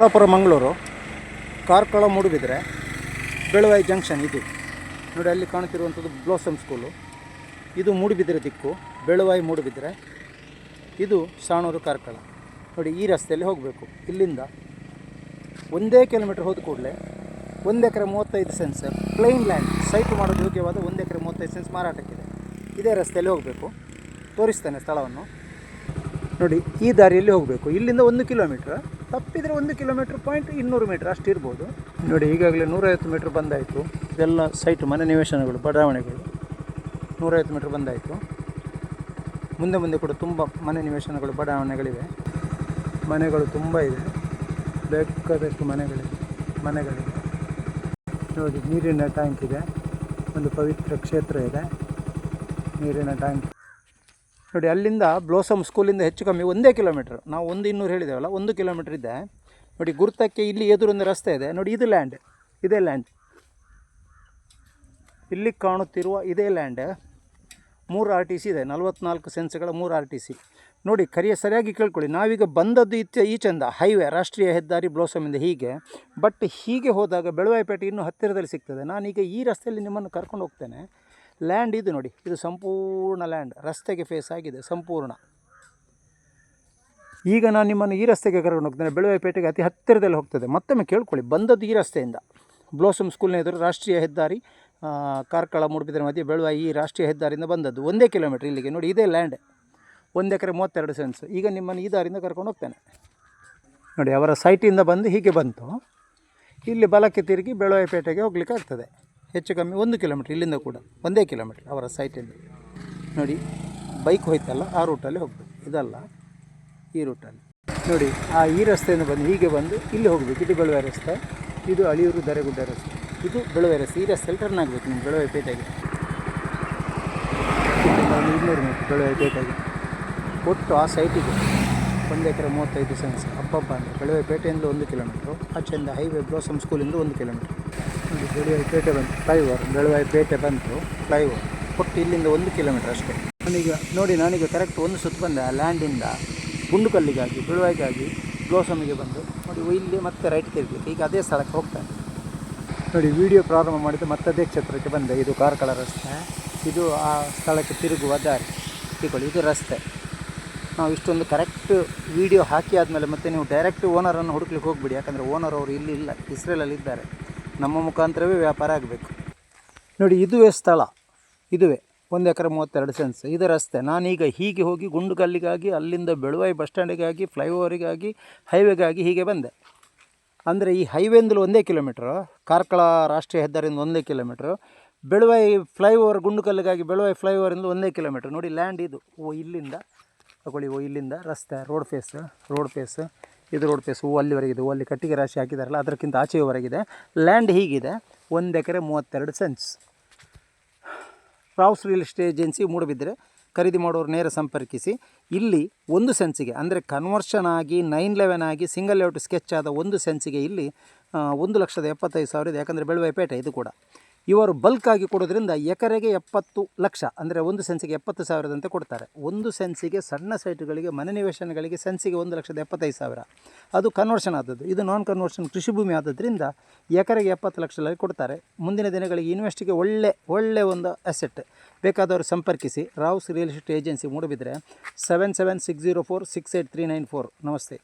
Kolhapur Mangaluru. Karkala Moodbidri Belvai junction ಇದು. ನೋಡಿ, ಅಲ್ಲಿ ಕಾಣುತ್ತಿರುವಂಥದ್ದು ಬ್ಲೋಸಮ್ ಸ್ಕೂಲು. ಇದು ಮೂಡುಬಿದ್ರೆ ದಿಕ್ಕು ಬೆಳವಾಯಿ ಮೂಡುಬಿದ್ರೆ ಇದು ಸಾಣೂರು ಕಾರ್ಕಳ ನೋಡಿ, ಈ ರಸ್ತೆಯಲ್ಲಿ ಹೋಗಬೇಕು. ಇಲ್ಲಿಂದ ಒಂದೇ ಕಿಲೋಮೀಟ್ರ್ ಹೋದ ಕೂಡಲೇ ಒಂದು ಎಕರೆ ಮೂವತ್ತೈದು ಸೆನ್ಸ್ ಪ್ಲೇನ್ ಲ್ಯಾಂಡ್ ಸೈಟ್ ಮಾಡೋದು ಯೋಗ್ಯವಾದ ಒಂದು ಎಕರೆ ಮೂವತ್ತೈದು ಸೆನ್ಸ್ ಮಾರಾಟಕ್ಕಿದೆ. ಇದೇ ರಸ್ತೆಯಲ್ಲಿ ಹೋಗಬೇಕು. ತೋರಿಸ್ತೇನೆ ಸ್ಥಳವನ್ನು. ನೋಡಿ, ಈ ದಾರಿಯಲ್ಲಿ ಹೋಗಬೇಕು. ಇಲ್ಲಿಂದ ಒಂದು ಕಿಲೋಮೀಟ್ರ್ ತಪ್ಪಿದರೆ ಒಂದು ಕಿಲೋಮೀಟ್ರ್ ಪಾಯಿಂಟ್ ಇನ್ನೂರು ಮೀಟ್ರ್ ಅಷ್ಟು ಇರ್ಬೋದು. ನೋಡಿ, ಈಗಾಗಲೇ ನೂರೈವತ್ತು ಮೀಟ್ರ್ ಬಂದಾಯಿತು. ಇದೆಲ್ಲ ಸೈಟ್ ಮನೆ ನಿವೇಶನಗಳು, ಬಡಾವಣೆಗಳು. ನೂರೈವತ್ತು ಮೀಟ್ರ್ ಬಂದಾಯಿತು. ಮುಂದೆ ಮುಂದೆ ಕೂಡ ತುಂಬ ಮನೆ ನಿವೇಶನಗಳು, ಬಡಾವಣೆಗಳಿವೆ. ಮನೆಗಳು ತುಂಬ ಇದೆ. ಬೇಕಾದಷ್ಟು ಮನೆಗಳಿವೆ. ಮನೆಗಳಿವೆ. ನೋಡಿ, ನೀರಿನ ಟ್ಯಾಂಕ್ ಇದೆ. ಒಂದು ಪವಿತ್ರ ಕ್ಷೇತ್ರ ಇದೆ. ನೀರಿನ ಟ್ಯಾಂಕ್ ನೋಡಿ, ಅಲ್ಲಿಂದ ಬ್ಲೋಸಮ್ ಸ್ಕೂಲಿಂದ ಹೆಚ್ಚು ಕಮ್ಮಿ ಒಂದೇ ಕಿಲೋಮೀಟ್ರ್ ನಾವು ಒಂದು ಇನ್ನೂರು ಹೇಳಿದ್ದೇವಲ್ಲ, ಒಂದು ಕಿಲೋಮೀಟ್ರ್ ಇದೆ. ನೋಡಿ, ಗುರ್ತಕ್ಕೆ ಇಲ್ಲಿ ಎದುರೊಂದು ರಸ್ತೆ ಇದೆ. ನೋಡಿ, ಇದು ಲ್ಯಾಂಡ್ ಇದೇ ಲ್ಯಾಂಡ್ ಇಲ್ಲಿ ಕಾಣುತ್ತಿರುವ ಇದೇ ಲ್ಯಾಂಡ್ ಮೂರು ಆರ್ ಟಿ ಸಿ ಇದೆ, ನಲವತ್ನಾಲ್ಕು ಸೆನ್ಸ್ಗಳ ಮೂರು ಆರ್ ಟಿ ಸಿ ನೋಡಿ, ಕರಿಯ ಸರಿಯಾಗಿ ಕೇಳ್ಕೊಳ್ಳಿ. ನಾವೀಗ ಬಂದದ್ದು ಇತ್ತ ಚಂದ ಹೈವೇ ರಾಷ್ಟ್ರೀಯ ಹೆದ್ದಾರಿ ಬ್ಲೋಸಮಿಂದ ಹೀಗೆ. ಬಟ್ ಹೀಗೆ ಹೋದಾಗ ಬೆಳವಾಯಿಪೇಟೆ ಇನ್ನೂ ಹತ್ತಿರದಲ್ಲಿ ಸಿಗ್ತದೆ. ನಾನೀಗ ಈ ರಸ್ತೆಯಲ್ಲಿ ನಿಮ್ಮನ್ನು ಕರ್ಕೊಂಡು ಹೋಗ್ತೇನೆ. ಲ್ಯಾಂಡ್ ಇದು ನೋಡಿ, ಇದು ಸಂಪೂರ್ಣ ಲ್ಯಾಂಡ್ ರಸ್ತೆಗೆ ಫೇಸ್ ಆಗಿದೆ, ಸಂಪೂರ್ಣ. ಈಗ ನಾನು ನಿಮ್ಮನ್ನು ಈ ರಸ್ತೆಗೆ ಕರ್ಕೊಂಡು ಹೋಗ್ತೇನೆ. ಬೆಳವಾಯಿಪೇಟೆಗೆ ಅತಿ ಹತ್ತಿರದಲ್ಲಿ ಹೋಗ್ತದೆ. ಮತ್ತೊಮ್ಮೆ ಕೇಳ್ಕೊಳ್ಳಿ, ಬಂದದ್ದು ಈ ರಸ್ತೆಯಿಂದ. ಬ್ಲೋಸಮ್ ಸ್ಕೂಲ್ನ ಎದುರು ರಾಷ್ಟ್ರೀಯ ಹೆದ್ದಾರಿ ಕಾರ್ಕಳ ಮೂಡುಬಿದ್ರೆ ಮಧ್ಯೆ ಬೆಳುವ ಈ ರಾಷ್ಟ್ರೀಯ ಹೆದ್ದಾರಿಯಿಂದ ಬಂದದ್ದು. ಒಂದೇ ಕಿಲೋಮೀಟ್ರ್ ಇಲ್ಲಿಗೆ. ನೋಡಿ, ಇದೇ ಲ್ಯಾಂಡ್ ಒಂದು ಎಕರೆ ಮೂವತ್ತೆರಡು ಸೆನ್ಸ್ ಈಗ ನಿಮ್ಮನ್ನು ಈ ದಾರಿಯಿಂದ ಕರ್ಕೊಂಡು ಹೋಗ್ತೇನೆ. ನೋಡಿ, ಅವರ ಸೈಟಿಂದ ಬಂದು ಹೀಗೆ ಬಂತು. ಇಲ್ಲಿ ಬಲಕ್ಕೆ ತಿರುಗಿ ಬೆಳವಾಯಿಪೇಟೆಗೆ ಹೋಗ್ಲಿಕ್ಕೆ ಆಗ್ತದೆ ಹೆಚ್ಚು ಕಮ್ಮಿ ಒಂದು ಕಿಲೋಮೀಟ್ರ್ ಇಲ್ಲಿಂದ ಕೂಡ ಒಂದೇ ಕಿಲೋಮೀಟ್ರ್ ಅವರ ಸೈಟಿಂದ. ನೋಡಿ, ಬೈಕ್ ಹೋಯ್ತಲ್ಲ, ಆ ರೂಟಲ್ಲಿ ಹೋಗ್ಬೇಕು. ಇದಲ್ಲ ಈ ರೂಟಲ್ಲಿ. ನೋಡಿ, ಆ ಈ ರಸ್ತೆಯಿಂದ ಬಂದು ಹೀಗೆ ಬಂದು ಇಲ್ಲಿ ಹೋಗಬೇಕು. ಇದು ಬೆಳವೆ ರಸ್ತೆ. ಇದು ಅಳಿಯೂರು ದರೆಗುಡ್ಡ ರಸ್ತೆ. ಇದು ಬೆಳವೆ ರಸ್ತೆ. ಈ ರಸ್ತೆಯಲ್ಲಿ ಟರ್ನ್ ಆಗಬೇಕು ನೀವು ಬೆಳವೆ ಪೇಟೆಗೆ. ಇನ್ನೂರು ಮೀಟರ್ ಬೆಳವೆ ಪೇಟೆಗೆ. ಒಟ್ಟು ಆ ಸೈಟಿಗೆ ಒಂದು ಎಕರೆ ಮೂವತ್ತೈದು ಸೆನ್ಸ್ ಹಬ್ಬಬ್ಬ ಅಂದರೆ ಬೆಳವೆ ಪೇಟೆಯಿಂದ ಒಂದು ಕಿಲೋಮೀಟ್ರು. ಆಚೆಯಿಂದ ಹೈವೇ ಬ್ಲೋಸಮ್ ಸ್ಕೂಲಿಂದ ಒಂದು ಕಿಲೋಮೀಟ್ರ್. ಬೆಳವಾಯಿ ಪೇಟೆ ಬಂತು. ಫ್ಲೈಓವರ್ ಬೆಳವಾಯಿ ಪೇಟೆ ಬಂತು. ಫ್ಲೈಓವರ್. ಕೊಟ್ಟು ಇಲ್ಲಿಂದ ಒಂದು ಕಿಲೋಮೀಟರ್ ಅಷ್ಟೇ. ನಾನೀಗ, ನೋಡಿ ನಾನೀಗ ಕರೆಕ್ಟ್ ಒಂದು ಸುತ್ತು ಬಂದೆ ಆ ಲ್ಯಾಂಡಿಂದ ಗುಂಡುಕಲ್ಲಿಗಾಗಿ ಬೆಳವಾಯಿಗಾಗಿ ಬ್ಲೋಸಮಿಗೆ ಬಂದು, ನೋಡಿ ಇಲ್ಲಿ ಮತ್ತೆ ರೈಟ್ ತಿರುಗಿತ್ತು ಈಗ ಅದೇ ಸ್ಥಳಕ್ಕೆ ಹೋಗ್ತಾನೆ ನೋಡಿ ವಿಡಿಯೋ ಪ್ರಾರಂಭ ಮಾಡಿದ್ದು ಮತ್ತೆ ಅದೇ ಕ್ಷೇತ್ರಕ್ಕೆ ಬಂದೆ. ಇದು ಕಾರ್ಕಳ ರಸ್ತೆ. ಇದು ಆ ಸ್ಥಳಕ್ಕೆ ತಿರುಗುವ ದಾರಿ. ತಿಳ್ಕೊಳ್ಳಿ ಇದು ರಸ್ತೆ. ನಾವು ಇಷ್ಟೊಂದು ಕರೆಕ್ಟ್ ವಿಡಿಯೋ ಹಾಕಿ ಆದಮೇಲೆ ಮತ್ತೆ ನೀವು ಡೈರೆಕ್ಟ್ ಓನರನ್ನು ಹುಡುಕ್ಲಿಕ್ಕೆ ಹೋಗ್ಬಿಡಿ. ಯಾಕಂದರೆ ಓನರ್ ಅವರು ಇಲ್ಲಿ ಇಲ್ಲ. ಇಸ್ರೇಲಲ್ಲಿ ಇದ್ದಾರೆ. ನಮ್ಮ ಮುಖಾಂತರವೇ ವ್ಯಾಪಾರ ಆಗಬೇಕು. ನೋಡಿ, ಇದುವೇ ಸ್ಥಳ. ಇದುವೇ. ಒಂದು ಎಕರೆ ಮೂವತ್ತೆರಡು ಸೆನ್ಸ್ ಇದು ರಸ್ತೆ. ನಾನೀಗ ಹೀಗೆ ಹೋಗಿ ಗುಂಡುಗಲ್ಲಿಗಾಗಿ, ಅಲ್ಲಿಂದ ಬೆಳುವಾಯಿ ಬಸ್ ಸ್ಟ್ಯಾಂಡಿಗಾಗಿ, ಫ್ಲೈಓವರಿಗಾಗಿ, ಹೈವೇಗಾಗಿ ಹೀಗೆ ಬಂದೆ. ಅಂದರೆ ಈ ಹೈವೇಂದಲೂ ಒಂದೇ ಕಿಲೋಮೀಟ್ರು, ಕಾರ್ಕಳ ರಾಷ್ಟ್ರೀಯ ಹೆದ್ದಾರಿಯಿಂದ ಒಂದೇ ಕಿಲೋಮೀಟ್ರು, ಬೆಳುವಾಯಿ ಫ್ಲೈಓವರ್ ಗುಂಡುಕಲ್ಲಿಗಾಗಿ ಬೆಳುವಾಯಿ ಫ್ಲೈಓವರಿಂದ ಒಂದೇ ಕಿಲೋಮೀಟ್ರ್. ನೋಡಿ, ಲ್ಯಾಂಡ್ ಇದು. ಓ, ಇಲ್ಲಿಂದ. ತಗೊಳ್ಳಿ, ಓ, ಇಲ್ಲಿಂದ. ರಸ್ತೆ, ರೋಡ್ ಫೇಸ್ ರೋಡ್ ಫೇಸ್ ಇದು ರೋಡ್ ಪೇಸು ಅಲ್ಲಿವರೆಗಿದೆ ಅಲ್ಲಿ ಕಟ್ಟಿಗೆ ರಾಶಿ ಹಾಕಿದಾರಲ್ಲ, ಅದಕ್ಕಿಂತ ಆಚೆಯವರೆಗಿದೆ. ಲ್ಯಾಂಡ್ ಹೀಗಿದೆ, ಒಂದು ಎಕರೆ ಮೂವತ್ತೆರಡು cents Rao's real estate agency Moodabidri ಖರೀದಿ ಮಾಡೋರು ನೇರ ಸಂಪರ್ಕಿಸಿ. ಇಲ್ಲಿ ಒಂದು ಸೆನ್ಸಿಗೆ ಅಂದರೆ ಕನ್ವರ್ಷನ್ ಆಗಿ ನೈನ್ ಲೆವೆನ್ ಆಗಿ ಸಿಂಗಲ್ ಲೇಔಟ್ ಸ್ಕೆಚ್ ಆದ ಒಂದು ಸೆನ್ಸಿಗೆ ಇಲ್ಲಿ ಒಂದು ಲಕ್ಷದ ಎಪ್ಪತ್ತೈದು ಸಾವಿರ ಇದೆ. ಯಾಕಂದರೆ ಬೆಳವಾಯಿ ಪೇಟೆ, ಇದು ಕೂಡ. ಇವರು ಬಲ್ಕ್ ಆಗಿ ಕೊಡೋದ್ರಿಂದ ಎಕರೆಗೆ ಎಪ್ಪತ್ತು ಲಕ್ಷ, ಅಂದರೆ ಒಂದು ಸೆನ್ಸಿಗೆ ಎಪ್ಪತ್ತು ಸಾವಿರದಂತೆ ಕೊಡ್ತಾರೆ. ಒಂದು ಸೆನ್ಸಿಗೆ ಸಣ್ಣ ಸೈಟ್ಗಳಿಗೆ ಮನೆ ನಿವೇಶನಗಳಿಗೆ ಸೆನ್ಸಿಗೆ ಒಂದು ಲಕ್ಷದ ಎಪ್ಪತ್ತೈದು ಸಾವಿರ. ಅದು ಕನ್ವರ್ಷನ್ ಆದದ್ದು. ಇದು ನಾನ್ ಕನ್ವರ್ಷನ್ ಕೃಷಿ ಭೂಮಿ ಆದ್ದರಿಂದ ಎಕರೆಗೆ ಎಪ್ಪತ್ತು ಲಕ್ಷದಲ್ಲಿ ಕೊಡ್ತಾರೆ. ಮುಂದಿನ ದಿನಗಳಿಗೆ ಇನ್ವೆಸ್ಟಿಗೆ ಒಳ್ಳೆ ಒಳ್ಳೆ ಒಂದು ಅಸೆಟ್ ಬೇಕಾದವರು ಸಂಪರ್ಕಿಸಿ. Rao's real estate agency Moodabidri seven seven six zero four six eight three nine four ನಮಸ್ತೆ.